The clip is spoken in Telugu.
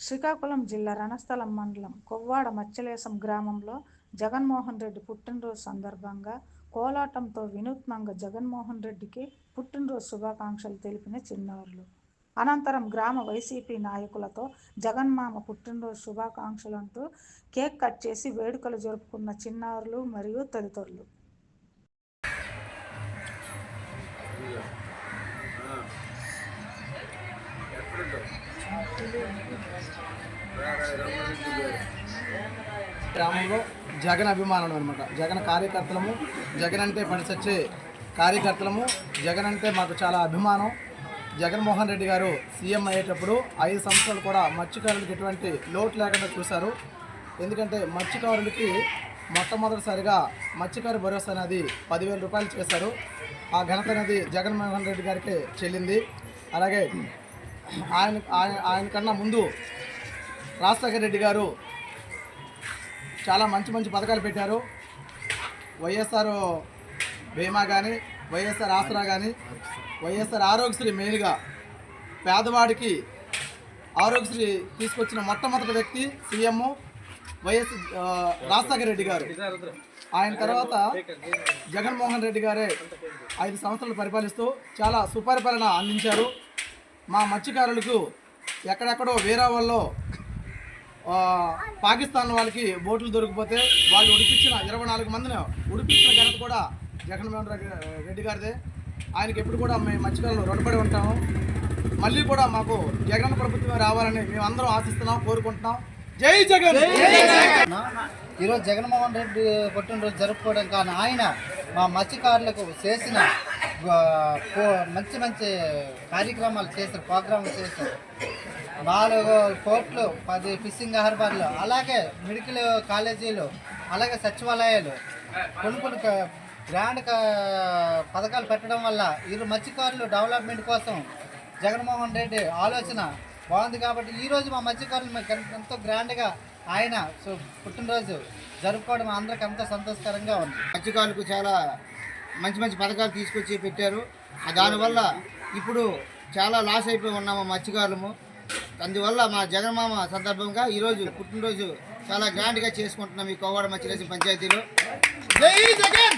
శ్రీకాకుళం జిల్లా రణస్థలం మండలం కొవ్వాడ మచ్చలేశం గ్రామంలో జగన్మోహన్ రెడ్డి పుట్టినరోజు సందర్భంగా కోలాటంతో వినూత్నంగా జగన్మోహన్ రెడ్డికి పుట్టినరోజు శుభాకాంక్షలు తెలిపిన చిన్నారులు. అనంతరం గ్రామ వైసీపీ నాయకులతో జగన్మామ పుట్టినరోజు శుభాకాంక్షలు అంటూ కేక్ కట్ చేసి వేడుకలు జరుపుకున్న చిన్నారులు మరియు తదితరులు. గ్రామంలో జగన్ అభిమానులు అనమాట జగన్ కార్యకర్తలము జగన్ అంటే పనిచచ్చే కార్యకర్తలము జగన్ అంటే మాకు చాలా అభిమానం. జగన్మోహన్ రెడ్డి గారు సీఎం అయ్యేటప్పుడు ఐదు సంవత్సరాలు కూడా మత్స్యకారులకు ఎటువంటి లోటు లేకుండా చూశారు. ఎందుకంటే మత్స్యకారులకి మొట్టమొదటిసారిగా మత్స్యకారు భరోసా అనేది పదివేల రూపాయలు చేశారు. ఆ ఘనత అనేది జగన్మోహన్ రెడ్డి గారికి చెల్లింది. అలాగే ఆయన ఆయన ఆయన కన్నా ముందు రాజశేఖర రెడ్డి గారు చాలా మంచి మంచి పథకాలు పెట్టారు. వైఎస్ఆర్ బీమా కానీ వైఎస్ఆర్ ఆసరా కానీ వైఎస్ఆర్ ఆరోగ్యశ్రీ మెయిన్గా పేదవాడికి ఆరోగ్యశ్రీ తీసుకొచ్చిన మొట్టమొదటి వ్యక్తి సీఎం వైఎస్ రాజశేఖర రెడ్డి గారు. ఆయన తర్వాత జగన్మోహన్ రెడ్డి గారే ఐదు సంవత్సరాలు పరిపాలిస్తూ చాలా సుపరిపాలన అందించారు. మా మత్స్యకారులకు ఎక్కడెక్కడో వేరే వాళ్ళు పాకిస్తాన్ వాళ్ళకి బోట్లు దొరికిపోతే వాళ్ళు ఉడిపించిన ఇరవై నాలుగు మందిని ఉడిపించిన ఘనత కూడా జగన్మోహన్ రెడ్డి రెడ్డి గారిదే. ఆయనకి ఎప్పుడు కూడా మేము మత్స్యకారులు రుణపడి ఉంటాము. మళ్ళీ కూడా మాకు జగన్ ప్రభుత్వం రావాలని మేము ఆశిస్తున్నాం కోరుకుంటున్నాం. జై జగన్! ఈరోజు జగన్మోహన్ రెడ్డి పుట్టినరోజు జరుపుకోవడం కానీ ఆయన మా మత్స్యకారులకు చేసిన పో- మంచి మంచి కార్యక్రమాలు చేశారు ప్రోగ్రాంలు చేశారు. నాలుగు కోట్లు పది ఫిషింగ్ హార్బర్లు అలాగే మెడికల్ కాలేజీలు అలాగే సచివాలయాలు కొన్ని కొన్ని గ్రాండ్ పథకాలు పెట్టడం వల్ల వీరు మత్స్యకారులు డెవలప్మెంట్ కోసం జగన్మోహన్ రెడ్డి ఆలోచన బాగుంది కాబట్టి ఈరోజు మా మత్స్యకారులు ఎంతో గ్రాండ్గా ఆయన సో పుట్టినరోజు జరుపుకోవడం అందరికి ఎంతో సంతోషకరంగా ఉంది. మత్స్యకారులకు చాలా మంచి మంచి పథకాలు తీసుకొచ్చి పెట్టారు. దానివల్ల ఇప్పుడు చాలా లాస్ అయిపోయి ఉన్నాము మత్స్యకారులము. అందువల్ల మా జగన్మామ సందర్భంగా ఈరోజు పుట్టినరోజు చాలా గ్రాండ్గా చేసుకుంటున్నాం ఈ కోవాడ మత్స్యలేసి పంచాయతీలో. జై జగన్!